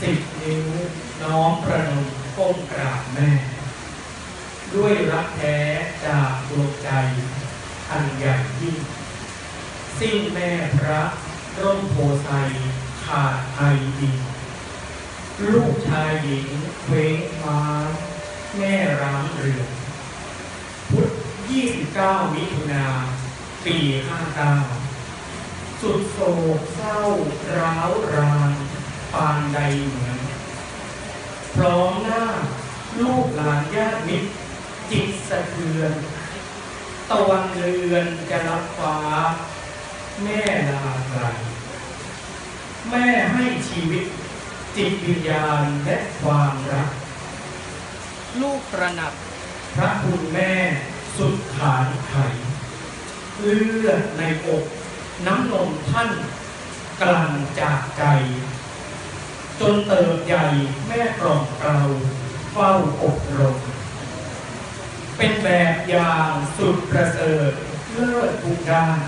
สิบนิ้วน้อมประนมก้มกราบแม่ ด้วยรักแท้จากดวงใจ อันใหญ่ยิ่ง สิ้นแม่พระร่มโพไซขาดไอดีลูกชายหญิงเว้งฟ้าแม่ร้างเรือนพุทธ29มิถุนาปี59สุดโศกเศร้าร้าวราน ปานใดเหมือนพร้อมหน้าลูกหลานญาติมิตรจิตสะเทือนตะวันเรือนจะรับฟ้า แม่ลาไกลแม่ให้ชีวิต จิตวิญญาณและความรัก ลูกตระนักพระคุณแม่สุดฐานไขเลือดในอก น้ำนมท่านกลั่นจากใจ จนเติบใหญ่แม่กล่อมเกลาเฝ้าอบรม เป็นแบบอย่างสุดประเสริฐเลิศทุกด้าน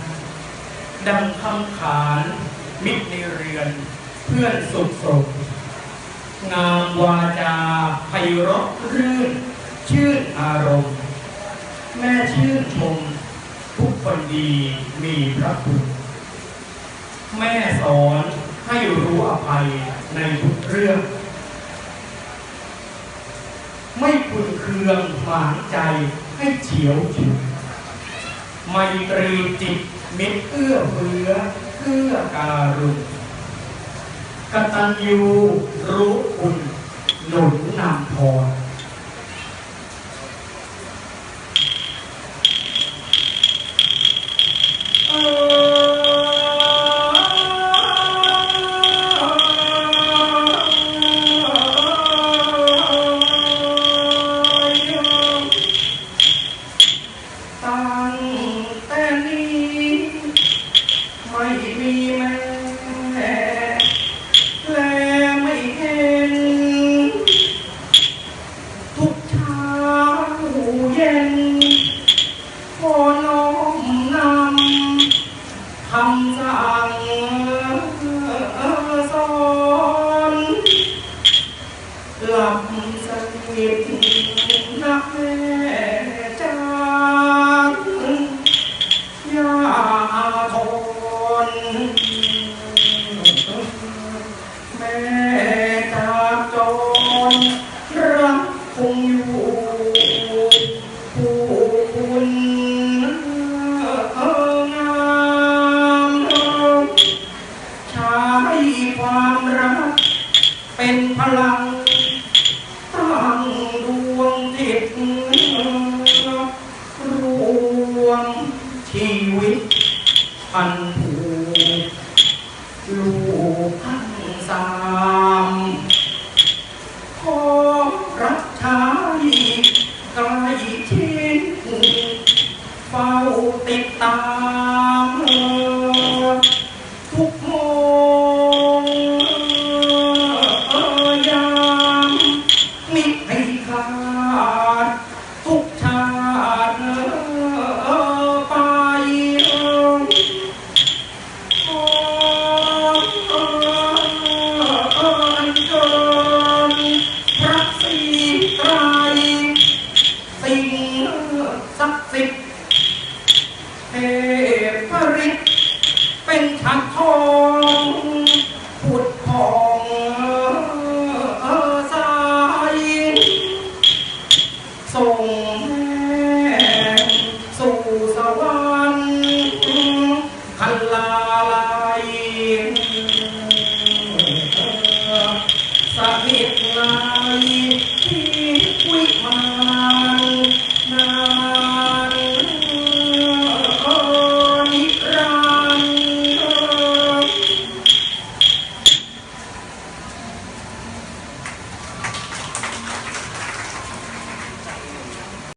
ดังคำขานมิตรในเรือนเพื่อนสุดสมงามวาจาไพเราะรื่น ชื่นอารมณ์ แม่ชื่นชมทุกคนดีมีพระคุณ แม่สอนให้รู้อภัย ในทุกเรื่อง ไม่คุณเคืองหมางใจให้เฉียวฉุนไมตรีจิตมิตรเอื้อเฟื้อเอื้อการุณกตัญญูรู้คุณหนุนนำพรำ ลูกทั้งสามขอรับใช้ใกล้ชิดเฝ้าติดตาม the one.